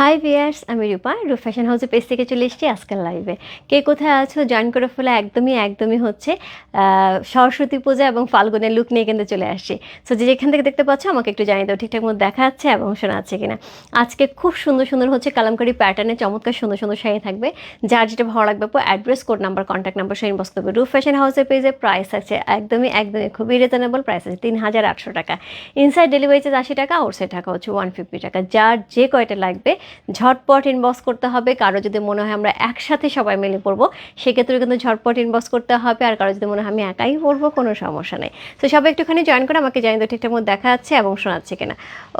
High viewers আমি রূপা, রূপ fashion হাউসের পেজ থেকে চলে এসেছি আজকাল লাইভে কে কোথায় আছো? জয়েন করে ফেলে একদমই একদমই হচ্ছে সরস্বতী পূজা এবং ফাল্গুনের লুক নিয়ে কিন্তু চলে আসছি। সো যে যেখান থেকে দেখতে পাচ্ছ, আমাকে একটু জানিয়ে দাও, ঠিকঠাক মতো দেখা যাচ্ছে এবং শোনা যাচ্ছে কিনা। আজকে খুব সুন্দর সুন্দর হচ্ছে কালামকারি প্যাটার্নে চমৎকার সুন্দর সুন্দর শাড়ি থাকবে। যার যেটা ভালো লাগবে address code number contact number সেই ইনবক্স করবে রূপ ফ্যাশন হাউসের পেজে প্রাইস আছে একদমই একদমই খুবই রিজনেবল প্রাইস আছে, তিন হাজার আটশো টাকা। ইনসাইড ডেলিভারি চার্জ আশি টাকা ওর আউটসাইড টাকা হচ্ছে ওয়ান ফিফটি টাকা। যার যে কয়টা লাগবে ঝটপট ইনবক্স করতে হবে। কারও যদি মনে হয় আমরা একসাথে সবাই মিলে পড়ব সেক্ষেত্রে কিন্তু ঝটপট ইনবক্স করতে হবে আর কারও যদি মনে হয় আমি একাই পড়ব, কোনো সমস্যা নেই। তো সবাই একটুখানি জয়েন করে আমাকে জানিয়ে দাও ঠিকঠাক মতো দেখা যাচ্ছে এবং শোনাচ্ছে কিনা।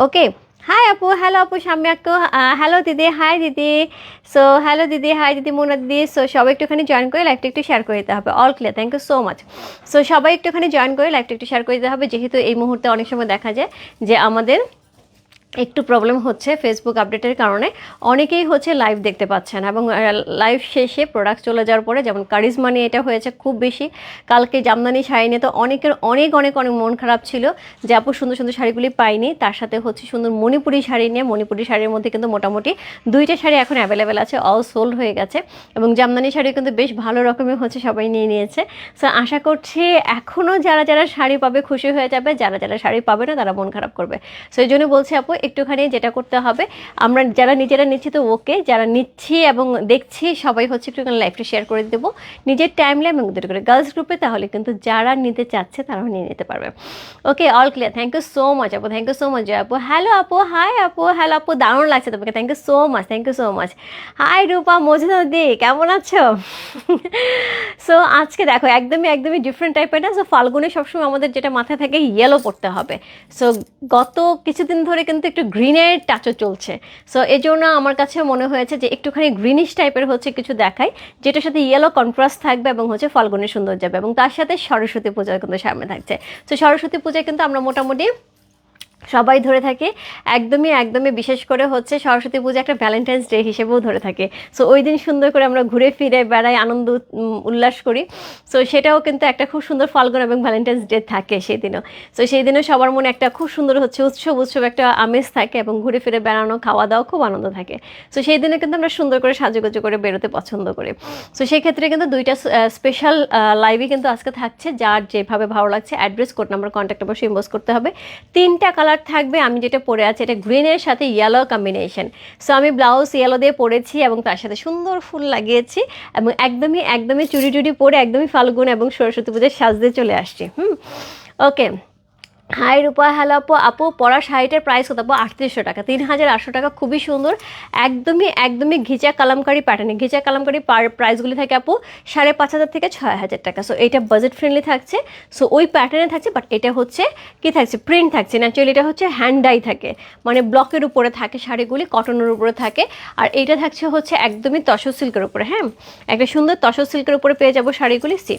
ওকে হাই আপু হ্যালো আপু, সাম্য আকু হ্যালো দিদি হাই দিদি। সো হ্যালো দিদি হাই দিদি, মোনা দিদি। সো সবাই একটুখানি জয়েন করে লাইভটা একটু শেয়ার করে দিতে হবে। All clear thank you so much so সবাই একটুখানি জয়েন করে লাইভটা একটু শেয়ার করে দিতে হবে। যেহেতু এই মুহূর্তে অনেক সময় দেখা যায় যে আমাদের একটু প্রবলেম হচ্ছে ফেসবুক আপডেটের কারণে। অনেকেই হচ্ছে লাইভ দেখতে পাচ্ছেন এবং লাইভ শেষে প্রোডাক্ট চলে যাওয়ার পরে যেমন কারিজমা নিয়ে এটা হয়েছে খুব বেশি। কালকে জামদানি শাড়ি নিয়ে তো অনেকের অনেক অনেক অনেক মন খারাপ ছিল যে আপু সুন্দর সুন্দর শাড়িগুলি পাইনি। তার সাথে হচ্ছে সুন্দর মণিপুরি শাড়ি নিয়ে, মণিপুরি শাড়ির মধ্যে কিন্তু মোটামুটি দুইটা শাড়ি এখন অ্যাভেলেবেল আছে অল সোল্ড হয়ে গেছে। এবং জামদানি শাড়ি কিন্তু বেশ ভালো রকমের হচ্ছে সবাই নিয়ে নিয়েছে। সো আশা করছি এখনও যারা যারা শাড়ি পাবে খুশি হয়ে যাবে। যারা যারা শাড়ি পাবে না তারা মন খারাপ করবে। সো এই জন্য বলছি আপু একটুখানি যেটা করতে হবে। আমরা যারা নিজেরা নিচ্ছি তো ওকে, যারা নিচ্ছি এবং দেখছি সবাই হচ্ছে একটুখানি লাইফটা শেয়ার করে দেবো। নিজের টাইম লাইন এবং করে। গার্লস গ্রুপে তাহলে কিন্তু যারা নিতে চাচ্ছে তারাও নিয়ে নিতে পারবে। Okay all clear thank you so much আপু। থ্যাংক ইউ সো মাচ আপু। হ্যালো আপু। হাই আপু। হ্যালো আপু। দারুণ লাগছে তোমাকে। Thank you so much thank you so much hi Rupa. মজুদি কেমন আছো? সো আজকে দেখো, একদমই একদমই ডিফারেন্ট টাইপের না। সো ফাল্গুনে সবসময় আমাদের যেটা মাথায় থাকে ইয়েলো পড়তে হবে। সো গত কিছুদিন ধরে কিন্তু একটু গ্রিনের টাচও চলছে। সো এই জন্য আমার কাছে মনে হয়েছে যে একটুখানি গ্রিনিশ টাইপের হচ্ছে কিছু দেখাই, যেটার সাথে ইয়েলো কন্ট্রাস্ট থাকবে এবং হচ্ছে ফলগুনের সুন্দর যাবে এবং তার সাথে সরস্বতী পূজা কিন্তু সামনে থাকছে। সো সরস্বতী পূজায় কিন্তু আমরা মোটামুটি সবাই ধরে থাকে। একদমই একদমই বিশেষ করে হচ্ছে সরস্বতী পূজা একটা ভ্যালেন্টাইন্স ডে হিসেবেও ধরে থাকে। সো ওই দিন সুন্দর করে আমরা ঘুরে ফিরে বেড়াই, আনন্দ উল্লাস করি। সো সেটাও কিন্তু একটা খুব সুন্দর ফাল্গুন এবং ভ্যালেন্টাইন্স ডে থাকে সেই দিনও সো সেই দিনও সবার মনে একটা খুব সুন্দর হচ্ছে উৎসব উৎসব একটা আমেজ থাকে এবং ঘুরে ফিরে বেড়ানো, খাওয়া দাওয়া খুব আনন্দ থাকে। সো সেই দিনে কিন্তু আমরা সুন্দর করে সাজুগুজু করে বেরোতে পছন্দ করি। সো সেই ক্ষেত্রে কিন্তু দুইটা স্পেশাল লাইভই কিন্তু আজকে থাকছে। যার যেভাবে ভালো লাগছে address code number contact number impose করতে হবে। তিনটা কালার থাকবে, আমি যেটা পরে আছি এটা গ্রিনের সাথে ইয়েলো কম্বিনেশন সো আমি ব্লাউজ ইয়েলো দিয়ে পরেছি এবং তার সাথে সুন্দর ফুল লাগিয়েছি এবং একদমই একদমই চুরি টুরি পরে একদমই ফাল্গুন এবং সরস্বতী পুজোর সাজতে চলে আসছি। হুম? ওকে হাই রূপা, হ্যালো আপু। আপু পরা শাড়িটার প্রাইস কত? আপু, আটত্রিশশো টাকা। তিন হাজার আটশো টাকা, খুবই সুন্দর। একদমই একদমই ঘিচা কালামকারি প্যাটার্নে ঘিচা কালামকারি প্রাইসগুলি থাকে আপু, সাড়ে পাঁচ হাজার থেকে ছয় হাজার টাকা। সো এটা বাজেট ফ্রেন্ডলি থাকছে। সো ওই প্যাটার্নে থাকছে বাট এটা হচ্ছে, কি থাকছে? প্রিন্ট থাকছে। ন্যাচুরালি এটা হচ্ছে হ্যান্ড ডাই থাকে। মানে ব্লকের উপরে থাকে শাড়িগুলি কটনের উপরে থাকে। আর এটা থাকছে হচ্ছে একদমই তসর সিল্কের উপরে হ্যাঁ? একটা সুন্দর তসর সিল্কের উপরে পেয়ে যাব শাড়িগুলি সি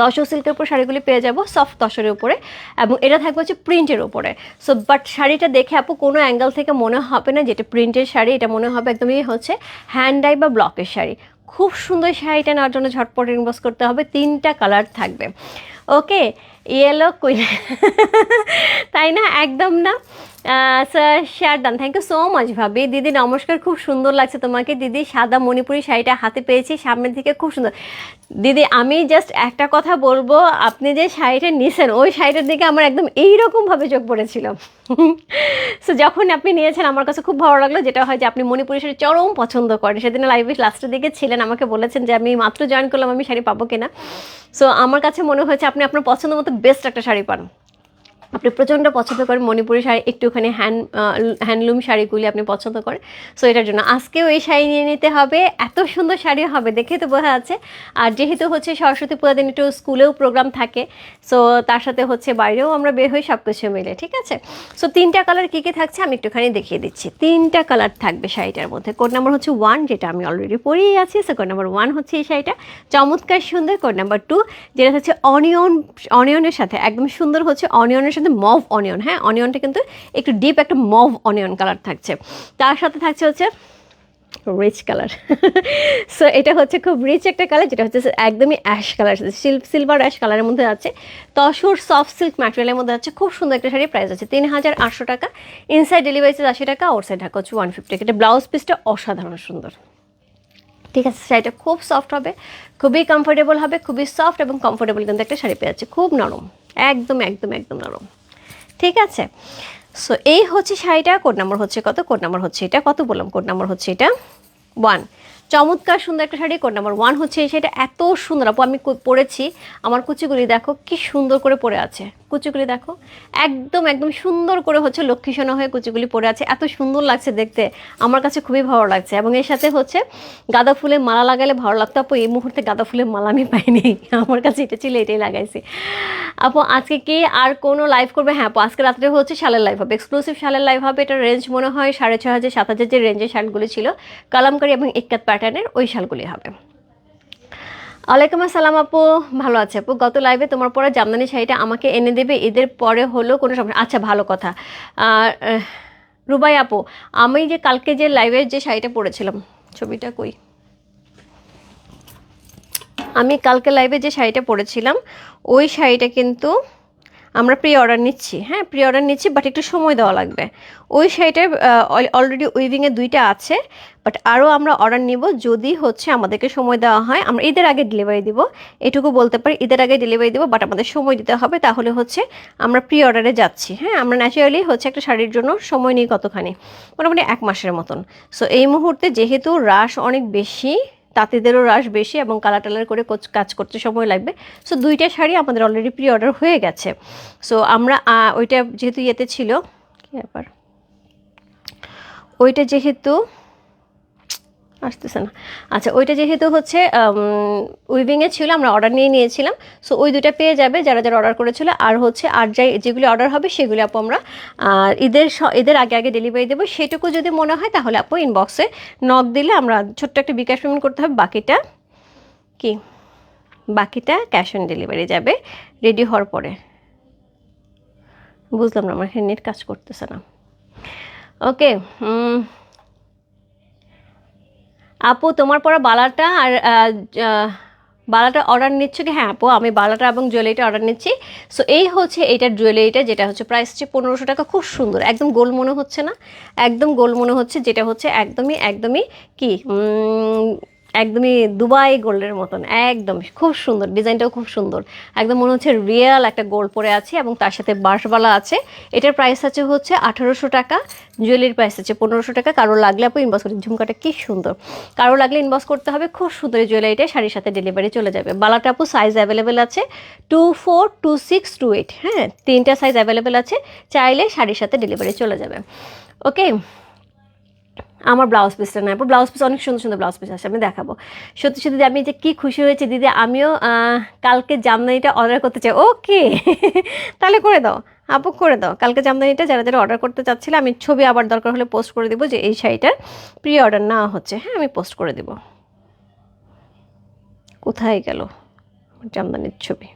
তসর সিল্কের উপর শাড়িগুলি পেয়ে যাব সফট তসরের উপরে, এবং এটা থাকবে হচ্ছে প্রিন্টের উপরে। সো বাট শাড়িটা দেখে আপু কোনো অ্যাঙ্গেল থেকে মনে হবে না যেটা প্রিন্টের শাড়ি, এটা মনে হবে একদমই হচ্ছে হ্যান্ড ডাই বা ব্লকের শাড়ি। খুব সুন্দর শাড়িটা নেওয়ার জন্য ঝটপট ইনভেস্ট করতে হবে, তিনটা কালার থাকবে। ওকে ইয়েলো কুইন তাই না? একদম না? Share done thank you so much ভাবি। দিদি, নমস্কার, খুব সুন্দর লাগছে তোমাকে। দিদি, সাদা মণিপুরি শাড়িটা হাতে পেয়েছি, সামনের দিকে খুব সুন্দর। দিদি, আমি জাস্ট একটা কথা বলব, আপনি যে শাড়িটা নিয়েছেন ওই শাড়িটার দিকে আমার একদম এইরকমভাবে চোখ পড়েছিল। সো যখন আপনি নিয়েছেন, আমার কাছে খুব ভালো লাগল, যেটা হয় যে আপনি মণিপুরি শাড়ি চরম পছন্দ করেন। সেদিন লাইভে লাস্টের দিকে ছিলেন, আমাকে বলেছেন যে আমি মাত্র জয়েন করলাম, আমি শাড়ি পাবো কিনা। সো আমার কাছে মনে হয়েছে আপনি আপনার পছন্দ মতো বেস্ট একটা শাড়ি পান। আপনি প্রচণ্ড পছন্দ করেন মণিপুরি শাড়ি, একটুখানি হ্যান্ড হ্যান্ডলুম শাড়িগুলি আপনি পছন্দ করেন। সো এটার জন্য আজকেও এই শাড়ি নিয়ে নিতে হবে। এত সুন্দর শাড়ি হবে, দেখে তো বোঝা যাচ্ছে। আর যেহেতু হচ্ছে সরস্বতী পূজা দিন একটু স্কুলেও প্রোগ্রাম থাকে সো তার সাথে হচ্ছে বাইরেও আমরা বের হই সব কিছু মিলে, ঠিক আছে? সো তিনটা কালার কী কী থাকছে আমি একটুখানি দেখিয়ে দিচ্ছি। তিনটা কালার থাকবে শাড়িটার মধ্যে। কোড নাম্বার হচ্ছে ওয়ান যেটা আমি অলরেডি পরেই আছি। সো কোড নাম্বার ওয়ান হচ্ছে এই শাড়িটা। চমৎকার সুন্দর। কোড নাম্বার টু যেটা হচ্ছে অনিয়ন অনিয়নের সাথে, একদম সুন্দর হচ্ছে অনিয়নের সাথে মভ অনিয়ন হ্যাঁ? অনিয়নটা কিন্তু একটু ডিপ একটা মভ অনিয়ন কালার থাকছে। তার সাথে থাকছে হচ্ছে রিচ কালার সো এটা হচ্ছে খুব রিচ একটা কালার যেটা হচ্ছে একদমই অ্যাশ কালার সিলভার অ্যাশ কালারের মধ্যে আছে। তসর সফট সিল্ক ম্যাটেরিয়ালের মধ্যে আছে, খুব সুন্দর একটা শাড়ি প্রাইস আছে, তিন হাজার আটশো টাকা। ইনসাইড ডেলিভারি চার্জ আশি টাকা আউটসাইড ঢাকা হচ্ছে ওয়ান ফিফটি এটা ব্লাউজ পিসটা অসাধারণ সুন্দর। ঠিক আছে, শাড়িটা খুব সফট হবে, খুবই কমফোর্টেবল হবে, খুবই সফট এবং কমফোর্টেবল কিন্তু একটা শাড়ি পেয়ে যাচ্ছে, খুব নরম। একদম একদম একদম নরম। ঠিক আছে? সো এই হচ্ছে শাড়িটা কোড নাম্বার হচ্ছে কত? কোড নাম্বার হচ্ছে এটা, কত বললাম? কোড নাম্বার হচ্ছে এটা ওয়ান চমৎকার সুন্দর একটা শাড়ি কোড নাম্বার ওয়ান হচ্ছে এই শাড়িটা। এত সুন্দর, আপু, আমি পরেছি। আমার কুচিগুলি দেখো, কি সুন্দর করে পরে আছে। কুচিগুলি দেখো। একদম একদম সুন্দর করে হচ্ছে লক্ষ্মী সোনা হয়ে কুচিগুলি পরে আছে। এত সুন্দর লাগছে দেখতে। আমার কাছে খুবই ভালো লাগছে। এবং এর সাথে হচ্ছে গাঁদা ফুলের মালা লাগালে ভালো লাগতো। আপু, এই মুহূর্তে গাঁদা ফুলের মালা আমি পাইনি। আমার কাছে এটা ছিল, এটাই লাগাইছি। আপু, আজকে কি আর কোনো লাইভ করবে? হ্যাঁ আপু, আজকে রাত্রে হচ্ছে শালের লাইভ হবে। এক্সক্লুসিভ শালের লাইভ হবে। এটা রেঞ্জ মনে হয় সাড়ে ছ হাজার, সাত হাজার যে রেঞ্জের শালগুলি ছিল, কালামকারি এবং ইক্কাত প্যাটার্নের ওই শালগুলি হবে। ওয়ালাইকুম আসসালাম আপু। ভালো আছে আপু। গত লাইভে তোমার পরে জামদানি শাড়িটা আমাকে এনে দেবে। এদের পরে হলো কোনো সমস্যা আচ্ছা ভালো কথা। রুবাই আপু, আমি যে কালকে যে লাইভের যে শাড়িটা পরেছিলাম, ছবিটা কই? আমি কালকে লাইভে যে শাড়িটা পরেছিলাম, ওই শাড়িটা কিন্তু আমরা প্রি অর্ডার নিচ্ছি। হ্যাঁ প্রি অর্ডার নিচ্ছি বাট একটু সময় দেওয়া লাগবে। ওই শাড়িটার অলরেডি উইভিংয়ে দুইটা আছে। বাট আরও আমরা অর্ডার নিব যদি হচ্ছে আমাদেরকে সময় দেওয়া হয়, আমরা ঈদের আগে ডেলিভারি দিব। এটুকু বলতে পারি, ঈদের আগে ডেলিভারি দিব বাট আমাদের সময় দিতে হবে, তাহলে হচ্ছে আমরা প্রি অর্ডারে যাচ্ছি। হ্যাঁ আমরা ন্যাচারালি হচ্ছে একটা শাড়ির জন্য সময় নিই কতখানি? মোটামুটি এক মাসের মতন। সো এই মুহূর্তে যেহেতু রাশ অনেক বেশি, তাঁতিদেরও রাশ বেশি এবং কালার টালার করে কাজ করতে সময় লাগবে সো দুইটা শাড়ি আমাদের অলরেডি প্রি অর্ডার হয়ে গেছে। সো আমরা ওইটা যেহেতু ইয়েতে ছিল, কি ব্যাপার? ওইটা যেহেতু আসতেছে না। আচ্ছা ওইটা যেহেতু হচ্ছে উইভিংয়ে ছিল আমরা অর্ডার নিয়ে নিয়েছিলাম। সো ওই দুটা পেয়ে যাবে যারা যারা অর্ডার করেছিল। আর হচ্ছে আর যাই যেগুলি অর্ডার হবে সেগুলি আপু আমরা আহ, ঈদের ঈদের আগে আগে ডেলিভারি দেবো। সেটুকু যদি মনে হয় তাহলে আপু ইনবক্সে নক দিলে আমরা ছোট্ট একটা বিকাশ পেমেন্ট করতে হবে। বাকিটা কি? বাকিটা ক্যাশ অন ডেলিভারি যাবে রেডি হওয়ার পরে। বুঝলাম না আমার এখানে নেট কাজ করতেছে না। ওকে আপু, তোমার পরা বালাটা আর বালাটা অর্ডার নিচ্ছ কি? হ্যাঁ আপু, আমি বালাটা এবং জুয়েলারিটা অর্ডার নিচ্ছি। সো এই হচ্ছে এইটার জুয়েলারিটা যেটা হচ্ছে প্রাইস হচ্ছে পনেরোশো টাকা। খুব সুন্দর, একদম গোল মনে হচ্ছে না? একদম গোল মনে হচ্ছে, যেটা হচ্ছে একদমই একদমই কি? একদমই দুবাই গোল্ডের মতন, একদম। খুব সুন্দর, ডিজাইনটাও খুব সুন্দর। একদম মনে হচ্ছে রিয়েল একটা গোল্ড পরে আছে এবং তার সাথে বাঁশবালা আছে। এটার প্রাইস আছে হচ্ছে আঠারোশো টাকা জুয়েলারির প্রাইস আছে পনেরোশো টাকা। কারও লাগলে আপু ইনবক্স করতে ঝুমকাটা কি সুন্দর। কারও লাগলে ইনবক্স করতে হবে, খুব সুন্দর এই জুয়েলারিটা শাড়ির সাথে ডেলিভারি চলে যাবে। বালাটা আপু সাইজ অ্যাভেলেবেল আছে two four two six two eight হ্যাঁ? তিনটা সাইজ অ্যাভেলেবেল আছে, চাইলে শাড়ির সাথে ডেলিভারি চলে যাবে। ওকে আমার ব্লাউজ পিসটা নেয় ব্লাউজ পিস অনেক সুন্দর সুন্দর ব্লাউজ পিস আছে আমি দেখাবো। সত্যি সত্যি, আমি যে কি খুশি হয়েছি, দিদি, আমিও কালকে জামদানিটা অর্ডার করতে চাই। ওকে, তাহলে করে দাও, আপু করে দাও। কালকে জামদানিটা যারা যারা অর্ডার করতে চাচ্ছিল, আমি ছবি আবার দরকার হলে পোস্ট করে দিব যে এই শাড়িটার প্রি অর্ডার না হচ্ছে। হ্যাঁ আমি পোস্ট করে দিব। কোথায় গেল? জামদানির ছবি,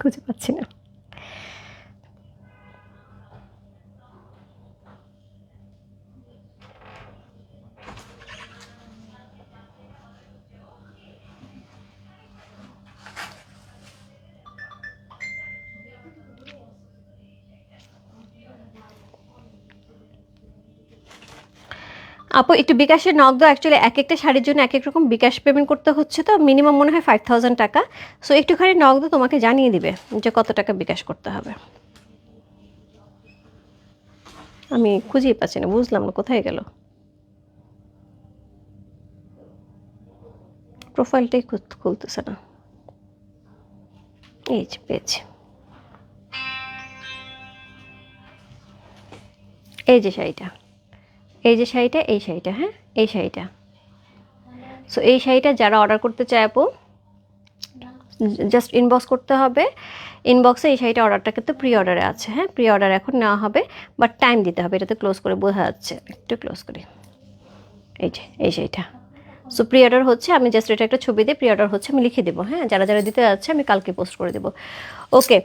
খুঁজে পাচ্ছি না। আপু, একটু বিকাশের নগদ অ্যাকচুয়ালি এক একটা শাড়ির জন্য এক এক রকম বিকাশ পেমেন্ট করতে হচ্ছে তো মিনিমাম মনে হয় ফাইভ থাউজেন্ড টাকা। সো একটুখানি নক দাও তোমাকে জানিয়ে দিবে যে কত টাকা বিকাশ করতে হবে। আমি খুঁজেই পাচ্ছি না, বুঝলাম না কোথায় গেল। প্রোফাইলটাই খুল- খুলতেছে না। এই যে পেয়েছি। এই যে শাড়িটা। এই যে শাড়িটা, এই শাড়িটা হ্যাঁ? এই শাড়িটা। সো এই শাড়িটা যারা অর্ডার করতে চায় আপু জাস্ট ইনবক্স করতে হবে। ইনবক্সে এই শাড়িটা অর্ডারটা কিন্তু প্রি অর্ডারে আছে হ্যাঁ? প্রি অর্ডার এখন নেওয়া হবে বাট টাইম দিতে হবে, এটাতে ক্লোজ করে বোঝা যাচ্ছে। একটু ক্লোজ করি। এই যে, এই শাড়িটা। সো প্রি অর্ডার হচ্ছে, আমি জাস্ট এটা একটা ছবি দিয়ে প্রি অর্ডার হচ্ছে, আমি লিখে দেবো হ্যাঁ? যারা যারা দিতে যাচ্ছে, আমি কালকে পোস্ট করে দেবো। ওকে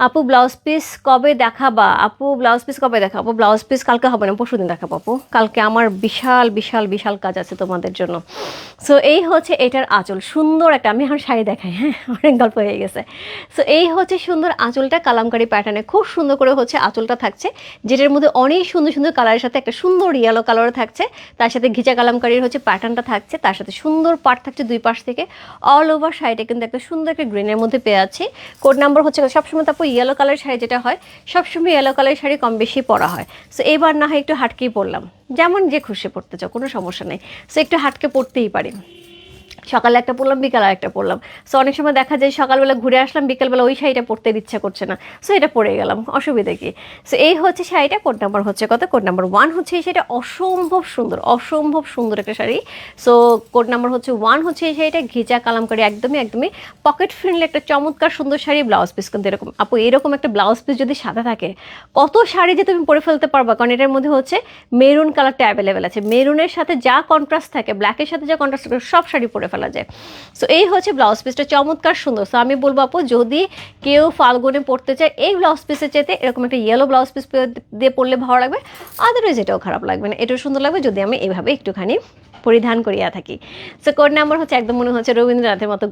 আপু ব্লাউজ পিস কবে দেখাবা? আপু ব্লাউজ পিস কবে দেখাবো? ব্লাউজ পিস কালকে হবে না পরশু দিন দেখাবো আপু। কালকে আমার বিশাল বিশাল বিশাল কাজ আছে তোমাদের জন্য। সো এই হচ্ছে এটার আঁচল। সুন্দর একটা, আমি এখন শাড়ি দেখাই হ্যাঁ? অনেক গল্প হয়ে গেছে। সো এই হচ্ছে সুন্দর আঁচলটা, কালামকারি প্যাটার্নে খুব সুন্দর করে হচ্ছে আঁচলটা থাকছে, যেটার মধ্যে অনেক সুন্দর সুন্দর কালারের সাথে একটা সুন্দর ইয়েলো কালার থাকছে। তার সাথে ঘিচা কালামকারির হচ্ছে প্যাটার্নটা থাকছে। তার সাথে সুন্দর পাট থাকছে দুই পাশ থেকে। অল ওভার শাড়িটা কিন্তু একটা সুন্দর একটা গ্রিনের মধ্যে পেয়ে আছে কোড নাম্বার হচ্ছে সবসময় তারপর ইয়েলো কালার শাড়ি যেটা হয়, সবসময় ইয়েলো কালার শাড়ি কম বেশি পরা হয়। সো এবার না হয় একটু হাটকেই পরলাম। যেমন যে খুশি পড়তে চাও, কোনো সমস্যা নেই। সো একটু হাটকে পড়তেই পারি। সকালে একটা পরলাম বিকালে একটা পরলাম সো অনেক সময় দেখা যায় সকালবেলা ঘুরে আসলাম, বিকালবেলা ওই শাড়িটা পরতে ইচ্ছা করছে না। সো এটা পরে গেলাম, অসুবিধা কি? সো এই হচ্ছে শাড়িটা, কোড নাম্বার হচ্ছে কত? কোড নাম্বার ওয়ান হচ্ছে এই শাড়িটা, অসম্ভব সুন্দর অসম্ভব সুন্দর একটা শাড়ি। সো কোড নাম্বার হচ্ছে ওয়ান হচ্ছে এই শাড়িটা, ঘিচা, কালামকারি, একদমই একদমই পকেট ফ্রেন্ডলি একটা চমৎকার সুন্দর শাড়ি, ব্লাউজ পিস কিন্তু এরকম। আপু, এরকম একটা ব্লাউজ পিস যদি সাদা থাকে, কত শাড়ি যে তুমি পরে ফেলতে পারবা? কারণ এটার মধ্যে হচ্ছে মেরুন কালারটা অ্যাভেলেবেল আছে। মেরুনের সাথে যা কন্ট্রাস্ট থাকে ব্ল্যাকের সাথে যা কন্ট্রাস্ট থাকে, সব শাড়ি পরে ফেলা যায়। সো এই হচ্ছে ব্লাউজ পিসটা চমৎকার, সুন্দর। সো আমি বলব আপু, যদি কেউ ফাল্গুনে পড়তে চায়, এই ব্লাউজ পিসের চেতে এরকম একটা ইয়েলো ব্লাউজ পিস দিয়ে পরলে ভালো লাগবে। আদারওয়াইজ এটাও খারাপ লাগবে না। এটাও সুন্দর লাগবে যদি আমি এভাবে একটুখানি পরিধান করিয়া থাকি। সো কোড নাম্বার হচ্ছে, একদম মনে হচ্ছে রবীন্দ্রনাথের মতো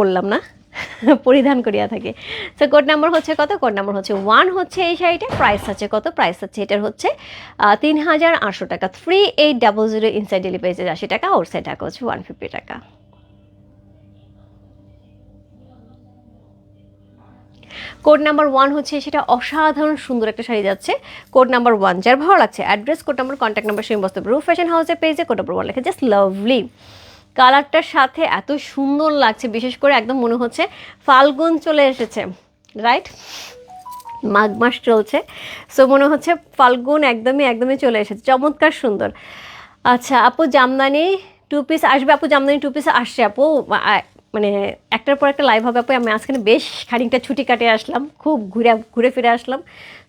বললাম না। পরিধান করিয়া থাকে। সো কোড নাম্বার হচ্ছে কত? কোড নাম্বার হচ্ছে ওয়ান হচ্ছে এই শাড়িটা। প্রাইস আছে কত? প্রাইস আছে এটার হচ্ছে তিন হাজার আটশো টাকা। Three eight double zero inside delivery charge আশি টাকা আউটসাইড টাকা হচ্ছে ওয়ান ফিফটি টাকা। কোড নাম্বার ওয়ান হচ্ছে সেটা অসাধারণ সুন্দর একটা শাড়ি যাচ্ছে। কোড নাম্বার ওয়ান, যার ভালো লাগছে, address, code number contact number, সেই বস্তু রুফ ফ্যাশন হাউসের পেজে কোড নাম্বার ওয়ান লেখা জাস্ট লাভলি কালারটার সাথে এত সুন্দর লাগছে, বিশেষ করে একদম মনে হচ্ছে ফাল্গুন চলে এসেছে রাইট মাঘ মাস চলছে সো মনে হচ্ছে ফাল্গুন একদমই একদমই চলে এসেছে, চমৎকার সুন্দর। আচ্ছা আপু জামদানি টু পিস আসবে, আপু জামদানি টু পিস আসছে, আপু? মানে একটার পর একটা লাইভ হবে আপু আমি আজকে বেশ খানিকটা ছুটি কাটিয়ে আসলাম, খুব ঘুরে ঘুরে ফিরে আসলাম।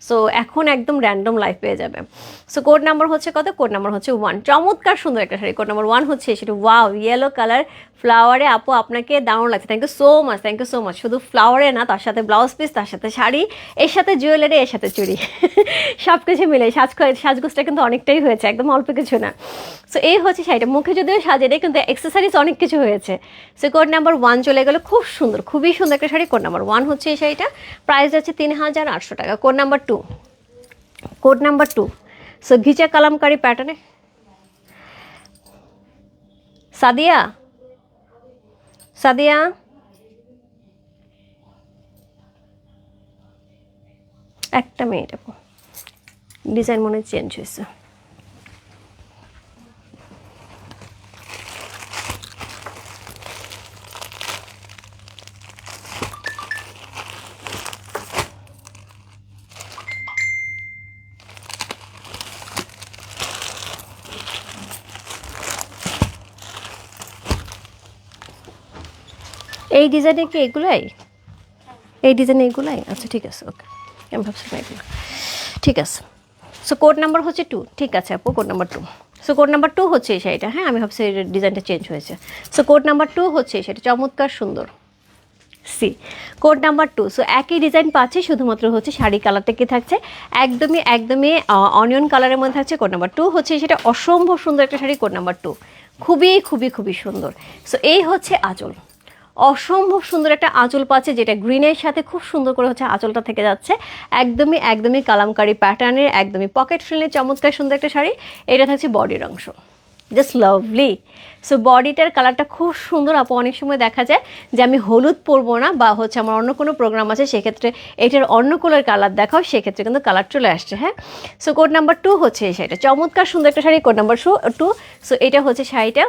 সো এখন একদম র্যান্ডম লাইভ পেয়ে যাবে। সো কোড নাম্বার হচ্ছে কত? কোড নাম্বার হচ্ছে ওয়ান চমৎকার সুন্দর একটা শাড়ি। কোড নাম্বার ওয়ান হচ্ছে সেটা ওয়াও ইয়েলো কালার ফ্লাওয়ারে আপু আপনাকে দারুণ লাগছে। Thank you so much thank you so much শুধু ফ্লাওয়ারে না, তার সাথে ব্লাউজ পিস তার সাথে শাড়ি, এর সাথে জুয়েলারি এর সাথে চুড়ি। সব কিছু মিলে সাজ সাজগোজটা কিন্তু অনেকটাই হয়েছে, একদম অল্প কিছু না। সো এই হচ্ছে শাড়িটা। মুখে যদিও সাজে নেই, কিন্তু অ্যাক্সেসারিজ অনেক কিছু হয়েছে। সো কোড নাম্বার ওয়ান চলে গেলো। খুব সুন্দর, খুবই সুন্দর একটা শাড়ি। কোড নাম্বার ওয়ান হচ্ছে এই শাড়িটা। প্রাইস আছে তিন হাজার আটশো টাকা। Code number two code number two so ঘিচা কালামকারি প্যাটার্নে সাদিয়া সাদিয়া? একটা মিনিট আপু। ডিজাইন মনে চেঞ্জ হয়েছে। এই ডিজাইনে কি এগুলাই? এই ডিজাইনে এগুলাই? আচ্ছা ঠিক আছে, ওকে। আমি ভাবছিলাম এগুলো। ঠিক আছে। সো কোড নাম্বার হচ্ছে টু ঠিক আছে, আপু code number two so code number two হচ্ছে এই শাড়িটা হ্যাঁ? আমি ভাবছি ডিজাইনটা চেঞ্জ হয়েছে। সো কোড নাম্বার টু হচ্ছে এই শাড়িটা, চমৎকার সুন্দর। C code number two so একই ডিজাইন পাচ্ছি, শুধুমাত্র হচ্ছে শাড়ি কালারটা কি থাকছে? একদমই একদমই অনিয়ন কালারের মধ্যে থাকছে কোড নাম্বার টু হচ্ছে সেটা অসম্ভব সুন্দর একটা শাড়ি কোড নাম্বার টু খুবই খুবই খুবই সুন্দর। সো এই হচ্ছে আঁচল। অসম্ভব সুন্দর একটা আঁচল পাচ্ছে, যেটা গ্রিনের সাথে খুব সুন্দর করে হচ্ছে আঁচলটা থেকে যাচ্ছে। একদমই একদমই কালামকারি প্যাটার্নের একদমই পকেট ফ্রেন্ডলি চমৎকার সুন্দর একটা শাড়ি। এটা থাকছে বডির অংশ। জাস্ট লাভলি সো বডিটার কালারটা খুব সুন্দর আপু, অনেক সময় দেখা যায় যে আমি হলুদ পরবো না বা হচ্ছে আমার অন্য কোনো প্রোগ্রাম আছে, সেক্ষেত্রে এটার অন্য কোলার কালার দেখাও, সেক্ষেত্রে কিন্তু কালার চলে আসছে হ্যাঁ? সো কোড নাম্বার টু হচ্ছে এই শাড়িটা। চমৎকার সুন্দর একটা sari code number two so এটা হচ্ছে শাড়িটা।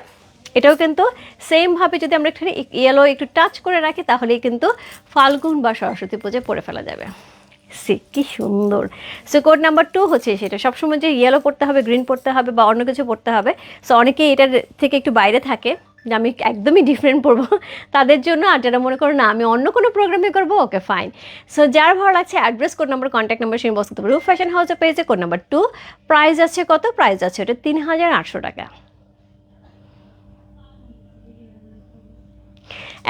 এটাও কিন্তু সেমভাবে যদি আমরা একটু ইয়েলো একটু টাচ করে রাখি, তাহলেই কিন্তু ফাল্গুন বা সরস্বতী পুজো পরে ফেলা যাবে। সে কি সুন্দর। সো কোড নাম্বার টু হচ্ছে সেটা। সবসময় যে ইয়েলো পড়তে হবে গ্রিন পড়তে হবে বা অন্য কিছু পড়তে হবে সো অনেকেই এটার থেকে একটু বাইরে থাকে, যে আমি একদমই ডিফারেন্ট পড়ব। তাদের জন্য আর যারা মনে করো না, আমি অন্য কোনো প্রোগ্রামে করব, ওকে ফাইন সো যার ভালো লাগছে address code number contact number সেই বসতে রুফ ফ্যাশন হাউসে পেয়েছে কোড নাম্বার টু প্রাইস আছে কত? প্রাইস আছে ওটা তিন হাজার আটশো টাকা।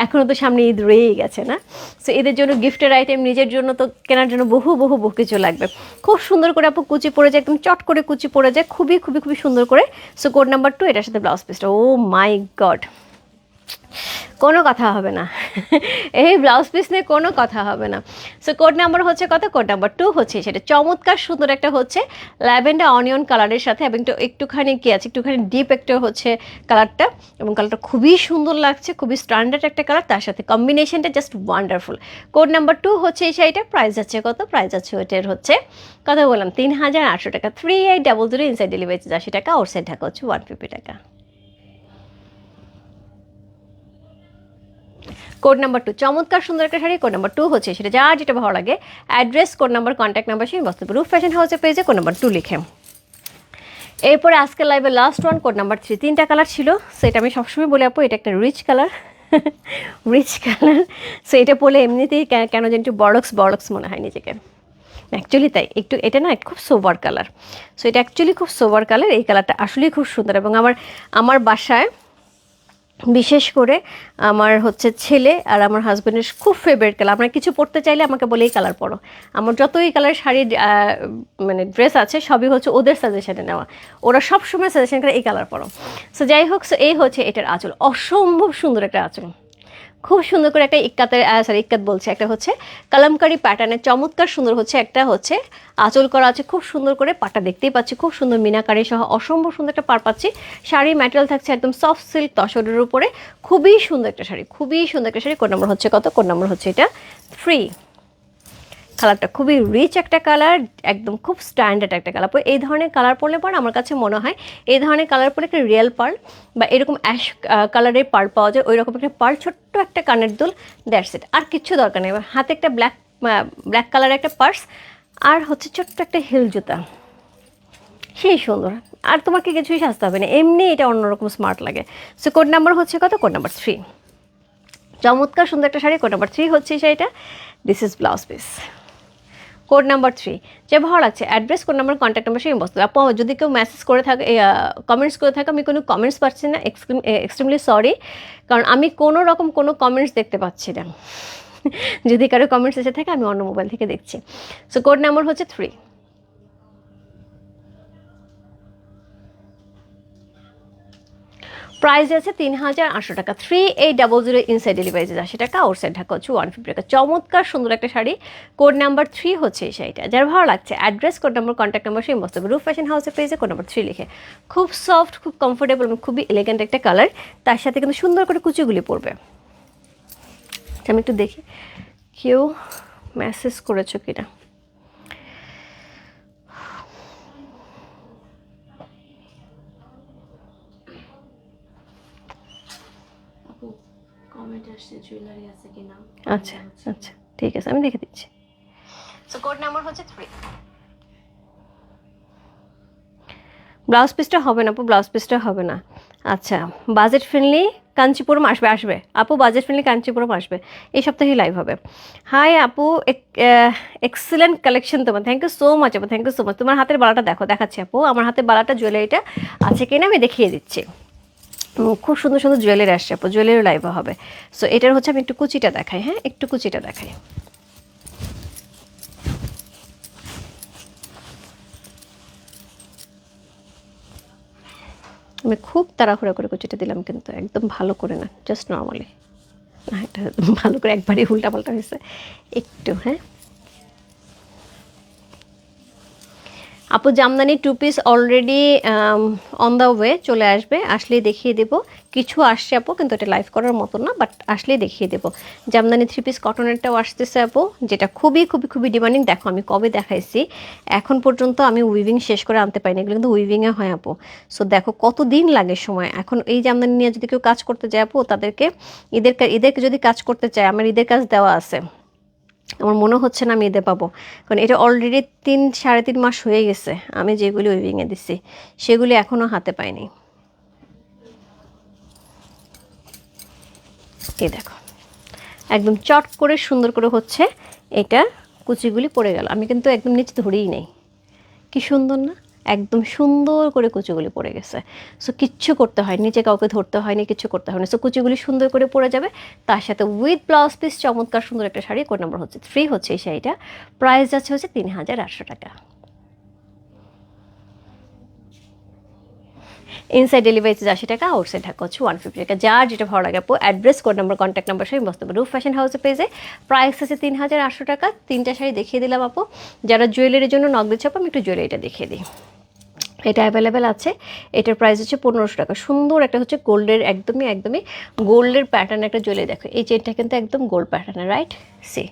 এখনও তো সামনে ঈদ রয়েই গেছে, না? সো এদের জন্য গিফটের আইটেম নিজের জন্য তো কেনার জন্য বহু বহু বহু কিছু লাগবে। খুব সুন্দর করে আপু কুচি পরে যায়, একদম চট করে কুচি পরে যায়, খুবই খুবই খুবই সুন্দর করে। সো কোড নাম্বার টু এটার সাথে ব্লাউজ পিসটা ও মাই গড কোনো কথা হবে না। এই ব্লাউজ পিস নিয়ে কোনো কথা হবে না। সো কোড নাম্বার হচ্ছে কত? কোড নাম্বার টু হচ্ছে সেটা। চমৎকার সুন্দর একটা হচ্ছে ল্যাভেন্ডার, অনিয়ন কালারের সাথে এবং একটু একটুখানি কী আছে? একটুখানি ডিপ একটা হচ্ছে কালারটা এবং কালারটা খুবই সুন্দর লাগছে, খুবই স্ট্যান্ডার্ড একটা কালার, তার সাথে কম্বিনেশনটা just wonderful code number two হচ্ছে এই শাড়িটা প্রাইস যাচ্ছে কত? প্রাইস যাচ্ছে ওইটার হচ্ছে কথা বললাম, তিন হাজার আটশো টাকা। Three eight double zero inside delivery আশি টাকা ওর সাইড ঢাকা হচ্ছে ওয়ান ফিফটি টাকা। কোড নাম্বার টু চমৎকার সুন্দর একটা শাড়ি, কোড নাম্বার টু হচ্ছে সেটা যার যেটা ভালো লাগে। Address code number contact number সেই বস্তু রূপ ফ্যাশন হাউসে পেয়েছে কোড নাম্বার টু লিখে। এরপরে আজকের লাইভে last one code number three তিনটা কালার ছিল, সেটা আমি সবসময় বলে আপু, এটা একটা rich colour rich colour so এটা পরলে এমনিতেই কেন যেন একটু বড়ক্স বড়ক্স মনে হয় নিজেকে। অ্যাকচুয়ালি তাই, একটু, এটা না খুব সোবার কালার সো এটা অ্যাকচুয়ালি খুব সোবার কালার এই কালারটা আসলেই খুব সুন্দর। এবং আমার আমার বাসায় বিশেষ করে আমার হচ্ছে ছেলে আর আমার হাজব্যান্ডের খুব ফেভারিট কালার আমরা কিছু পরতে চাইলে আমাকে বলে এই কালার পরো আমার যতই কালার শাড়ি মানে ড্রেস আছে, সবই হচ্ছে ওদের সাজেশনে নেওয়া। ওরা সবসময় সাজেশন করে এই কালার পরো সো যাই হোক সো এই হচ্ছে এটার আঁচল। অসম্ভব সুন্দর একটা আঁচল। খুব সুন্দর করে একটা ইক্কাতের সরি ইক্কাত বলছে, একটা হচ্ছে কালামকারি প্যাটার্নের চমৎকার সুন্দর হচ্ছে, একটা হচ্ছে আঁচল করা আছে, খুব সুন্দর করে পাটা দেখতেই পাচ্ছি, খুব সুন্দর মিনাকারি সহ অসম্ভব সুন্দর একটা পার পাচ্ছি। শাড়ি ম্যাটেরিয়াল থাকছে একদম সফট সিল্ক তসরের উপরে, খুবই সুন্দর একটা শাড়ি, খুবই সুন্দর একটা শাড়ি কোন নম্বর হচ্ছে কত? কোন নম্বর হচ্ছে এটা ফ্রি কালারটা খুবই রিচ একটা কালার, একদম খুব স্ট্যান্ডার্ড একটা কালার। এই ধরনের কালার পরলে পর আমার কাছে মনে হয় এই ধরনের কালার পরে একটা রিয়েল পার্ল বা এরকম অ্যাশ কালারের পার্ল পাওয়া যায়। ওই রকম একটা পার্ল ছোট্ট একটা কানের দুল দ্যাটস ইট আর কিচ্ছু দরকার নেই। হাতে একটা ব্ল্যাক ব্ল্যাক কালারের একটা পার্স আর হচ্ছে ছোট্ট একটা হিল জুতা। সেই সুন্দর। আর তোমাকে কিছুই সাজতে হবে না। এমনি এটা অন্যরকম স্মার্ট লাগে। সো কোড নাম্বার হচ্ছে কত? কোড নাম্বার থ্রি চমৎকার সুন্দর একটা শাড়ি। কোড নাম্বার থ্রি হচ্ছে শাড়িটা। This is blouse piece code number three যে ভালো আছে address code number contact number, সেই বস্তু। আপু, যদি কেউ মেসেজ করে থাকে কমেন্টস করে থাকে, আমি কোনো কমেন্টস পাচ্ছি না এক্সট্রিমলি সরি কারণ আমি কোনো রকম কোনো কমেন্টস দেখতে পাচ্ছি না। যদি কারও কমেন্টস এসে থাকে, আমি অন্য মোবাইল থেকে দেখছি। সো কোড নাম্বার হচ্ছে থ্রি প্রাইস আছে তিন হাজার আটশো টাকা। Three eight double zero inside delivery আশি টাকা ওর সাইড ঢাকা হচ্ছে ওয়ান ফিফটি টাকা। চমৎকার সুন্দর একটা শাড়ি। কোড নাম্বার থ্রি হচ্ছে এই শাড়িটা। যার ভালো লাগছে address code number contact number সেই মস্ত রুফ ফ্যাশন হাউসে পেয়েছে কোড নাম্বার থ্রি লিখে। খুব সফট খুব কমফোর্টেবল এবং খুবই এলিগেন্ট একটা কালার তার সাথে কিন্তু সুন্দর করে কুচিগুলি পড়বে আচ্ছা, আমি একটু দেখি। কেউ মেসেজ করেছ কিনা? আসছে জুয়েলারি আছে কিনা? আচ্ছা আচ্ছা ঠিক আছে আমি দেখে দিচ্ছি। সো কোড নাম্বার হচ্ছে থ্রি ব্লাউজ পিসটা হবে না আপু ব্লাউজ পিসটা হবে না। আচ্ছা বাজেট ফ্রেন্ডলি কাঞ্চিপুরম আসবে আসবে। আপু বাজেট ফ্রেন্ডলি কাঞ্চিপুরম আসবে। এই সপ্তাহেই লাইভ হবে। হাই আপু এক্সেলেন্ট কালেকশন তোমার। থ্যাংক ইউ সো মাচ আপু থ্যাংক ইউ সো মাচ তোমার হাতের বালাটা দেখো দেখাচ্ছি আপু। আমার হাতের বালাটা জুয়েলারিটা আছে কিনা আমি দেখিয়ে দিচ্ছি। খুব সুন্দর সুন্দর জুয়েলারি আসছে, আপু। জুয়েলারি লাইভে হবে। সো এটার হচ্ছে আমি একটু কুচিটা দেখাই হ্যাঁ? একটু কুচিটা দেখাই। আমি খুব তাড়াহুড়া করে কুচিটা দিলাম কিন্তু, একদম ভালো করে না জাস্ট নর্মালি না, এটা ভালো করে একবারই উল্টা পাল্টা হয়েছে। একটু হ্যাঁ? আপু Jamdani two piece already on the way চলে আসবে। আসলেই দেখিয়ে দেবো। কিছু আসছে আপু, কিন্তু এটা লাইভ করার মতো না বাট আসলেই দেখিয়ে দেবো। জামদানি থ্রি পিস কটনেরটাও আসতেছে আপু, যেটা খুবই খুবই খুবই ডিমান্ডিং দেখো, আমি কবে দেখাইছি। এখন পর্যন্ত আমি উইভিং শেষ করে আনতে পারিনি। এগুলো কিন্তু উইভিংয়ে হয় আপু। সো দেখো কত দিন লাগে সময়? এখন এই জামদানি নিয়ে যদি কেউ কাজ করতে যায় আপু, তাদেরকে ঈদের ঈদেরকে যদি কাজ করতে চায়, আমার ঈদের কাজ দেওয়া আছে। আমার মনে হচ্ছে না আমি এদের পাবো। কারণ এটা অলরেডি তিন, সাড়ে তিন মাস হয়ে গেছে, আমি যেগুলি উইভিংয়ে দিছি, সেগুলি এখনও হাতে পাইনি। এ দেখো, একদম চট করে সুন্দর করে হচ্ছে, এটা কুচিগুলি পড়ে গেল। আমি কিন্তু একদম নিচে ধরেই নেই। কি সুন্দর না? একদম সুন্দর করে কুচিগুলি পড়ে গেছে। সো কিচ্ছু করতে হয় নিচে কাউকে ধরতে হয়নি, কিছু করতে হয়নি। সো কুচিগুলি সুন্দর করে পড়ে যাবে। তার সাথে উইথ ব্লাউজ পিস চমৎকার সুন্দর একটা শাড়ি কোড নম্বর হচ্ছে থ্রি হচ্ছে এই শাড়িটা। প্রাইস যাচ্ছে হচ্ছে তিন হাজার আটশো টাকা। ইনসাইড ডেলিভারি চার্জ আশি টাকা আউটসাইড ঢাকা হচ্ছে ওয়ান ফিফটি টাকা যার যেটা ভালো লাগে আপু address code number contact number সবই বসতে রুফ ফ্যাশন হাউসে পেজে প্রাইস আছে তিন হাজার আটশো টাকা। তিনটা শাড়ি দেখিয়ে দিলাম আপু। যারা জুয়েলারির জন্য নগদ ছাপ আমি একটু জুয়েলারিটা দেখিয়ে দিই। এটা অ্যাভেলেবেল আছে। এটার প্রাইস হচ্ছে পনেরোশো টাকা। সুন্দর একটা হচ্ছে গোল্ডের, একদমই একদমই গোল্ডের প্যাটার্ন একটা জ্বলে দেখো। এই চেনটা কিন্তু একদম গোল্ড প্যাটার্নের রাইট সে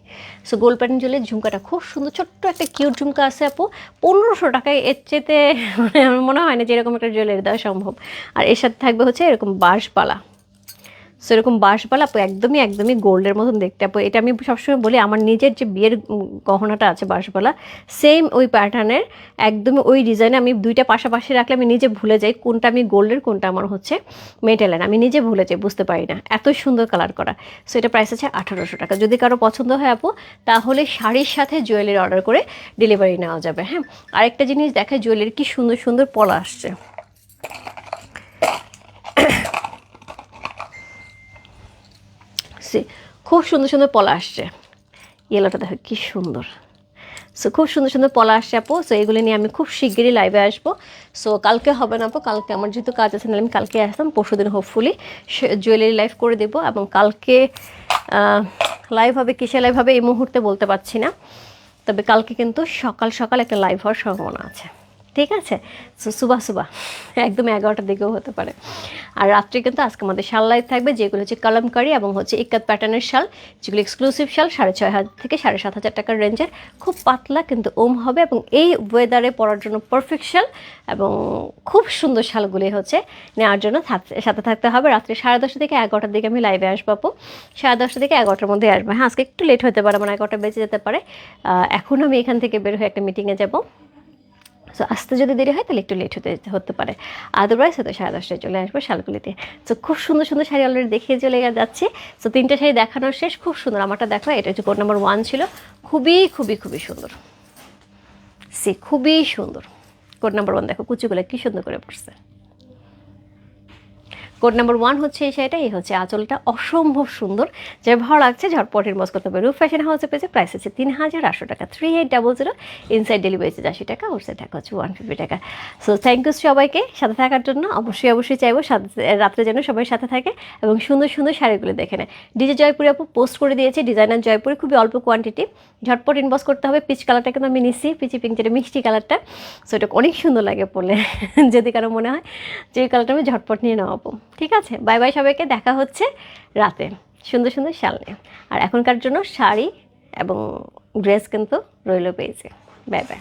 সো গোল্ড প্যাটার্ন জ্বলে ঝুমকাটা খুব সুন্দর। ছোট্ট একটা কিউট ঝুমকা আছে আপু। পনেরোশো টাকায় এর চেতে মানে আমার মনে হয় না যে এরকম একটা জুয়েলারি দেওয়া সম্ভব। আর এর সাথে থাকবে হচ্ছে এরকম বাঁশপালা সো এরকম বাঁশবালা আপু, একদমই একদমই গোল্ডের মতন দেখতে আপু। এটা আমি সবসময় বলি, আমার নিজের যে বিয়ের গহনাটা আছে বাঁশবালা সেম ওই প্যাটার্নের একদমই ওই ডিজাইনে আমি দুইটা পাশাপাশি রাখলে আমি নিজে ভুলে যাই কোনটা আমি গোল্ডের, কোনটা আমার হচ্ছে মেটেলের আমি নিজে ভুলে যাই, বুঝতে পারি না। এত সুন্দর কালার করা। সো এটা প্রাইস আছে আঠারোশো টাকা। যদি কারও পছন্দ হয় আপু, তাহলে শাড়ির সাথে জুয়েলারি অর্ডার করে ডেলিভারি নেওয়া যাবে হ্যাঁ? আরেকটা জিনিস দেখায় জুয়েলারি কি সুন্দর সুন্দর পলা আসছে। সে খুব সুন্দর সুন্দর পলা আসছে। ইয়েলোটা দেখো, কি সুন্দর। সো খুব সুন্দর সুন্দর পলা আসছে আপু। সো এগুলো নিয়ে আমি খুব শিগগিরই লাইভে আসব। সো কালকে হবে না আপু, কালকে আমার যেহেতু কাজ আছে, নাহলে আমি কালকে আসতাম পরশু দিন হোপফুলি জুয়েলারি লাইভ করে দেবো এবং কালকে লাইভ হবে কিসে লাইভ হবে এই মুহূর্তে বলতে পারছি না। তবে কালকে কিন্তু সকাল সকাল একটা লাইভ হওয়ার সম্ভাবনা আছে। ঠিক আছে? সো সুবা সুবা। একদম এগারোটার দিকেও হতে পারে। আর রাত্রে কিন্তু আজকে আমাদের শাল লাইভ থাকবে, যেগুলো হচ্ছে কালামকারি এবং হচ্ছে ইকাত প্যাটার্নের শাল, যেগুলো এক্সক্লুসিভ শাল, সাড়ে ছয় হাজার থেকে সাড়ে সাত হাজার টাকার রেঞ্জের খুব পাতলা কিন্তু ওম হবে এবং এই ওয়েদারে পরার জন্য পারফেক্ট শাল এবং খুব সুন্দর শালগুলি হচ্ছে নেওয়ার জন্য সাথে থাকতে হবে। রাত্রে সাড়ে দশটা থেকে এগারোটার দিকে আমি লাইভে আসব, আপু। সাড়ে দশটা থেকে এগারোটার মধ্যে আসব। হ্যাঁ আজকে একটু লেট হতে পারে মানে এগারোটা বেঁচে যেতে পারে। এখন আমি এখান থেকে বের হয়ে একটা মিটিংয়ে যাব। সো আসতে যদি দেরি হয়, তাহলে একটু লেট হতে হতে পারে। আদারওয়াইজ হয়তো সাড়ে দশটায় চলে আসব শালগুলিতে সো খুব সুন্দর সুন্দর শাড়ি অলরেডি দেখিয়ে চলে যাচ্ছে। সো তিনটা শাড়ি দেখানোর শেষ। খুব সুন্দর, আমারটা দেখো, এটা হচ্ছে কোড নাম্বার ওয়ান ছিল। খুবই খুবই খুবই সুন্দর। সে খুবই সুন্দর। কোড নাম্বার ওয়ান দেখো, কুচিগুলো কি সুন্দর করে পড়ছে কোড নাম্বার ওয়ান হচ্ছে এই শাড়িটা, এই হচ্ছে আঁচলটা অসম্ভব সুন্দর। যে ভালো লাগছে ঝটপটের মস করতে হবে রূপ ফ্যাশন হাউসে পেয়েছে প্রাইস আছে তিন হাজার আটশো টাকা। Three eight double zero inside delivery charge আশি টাকা ওর টাকা হচ্ছে ওয়ান ফিফটি টাকা। সো থ্যাংক ইউ সবাইকে সাথে থাকার জন্য। অবশ্যই অবশ্যই চাইব রাত্রে যেন সবাই সাথে থাকে এবং সুন্দর সুন্দর শাড়িগুলো দেখে নেয়। ডিজে জয়পুরে আপু পোস্ট করে দিয়েছে ডিজাইনার জয়পুরে খুবই অল্প কোয়ান্টিটি ঝটপট ইনবক্স করতে হবে পিচ কালারটা কিন্তু আমি নিচ্ছি পিচি পিঙ্ক যেটা মিষ্টি কালারটা সো এটা অনেক সুন্দর লাগে পরলে, যদি কারও মনে হয়। যে কালারটা আমি ঝটপট নিয়ে নেওয়াবো ঠিক আছে? বাই বাই সবাইকে, দেখা হচ্ছে রাতে। সুন্দর সুন্দর শাল নিয়ে। আর এখনকার জন্য শাড়ি এবং ড্রেস কিন্তু রইল পেয়েছে বাই বাই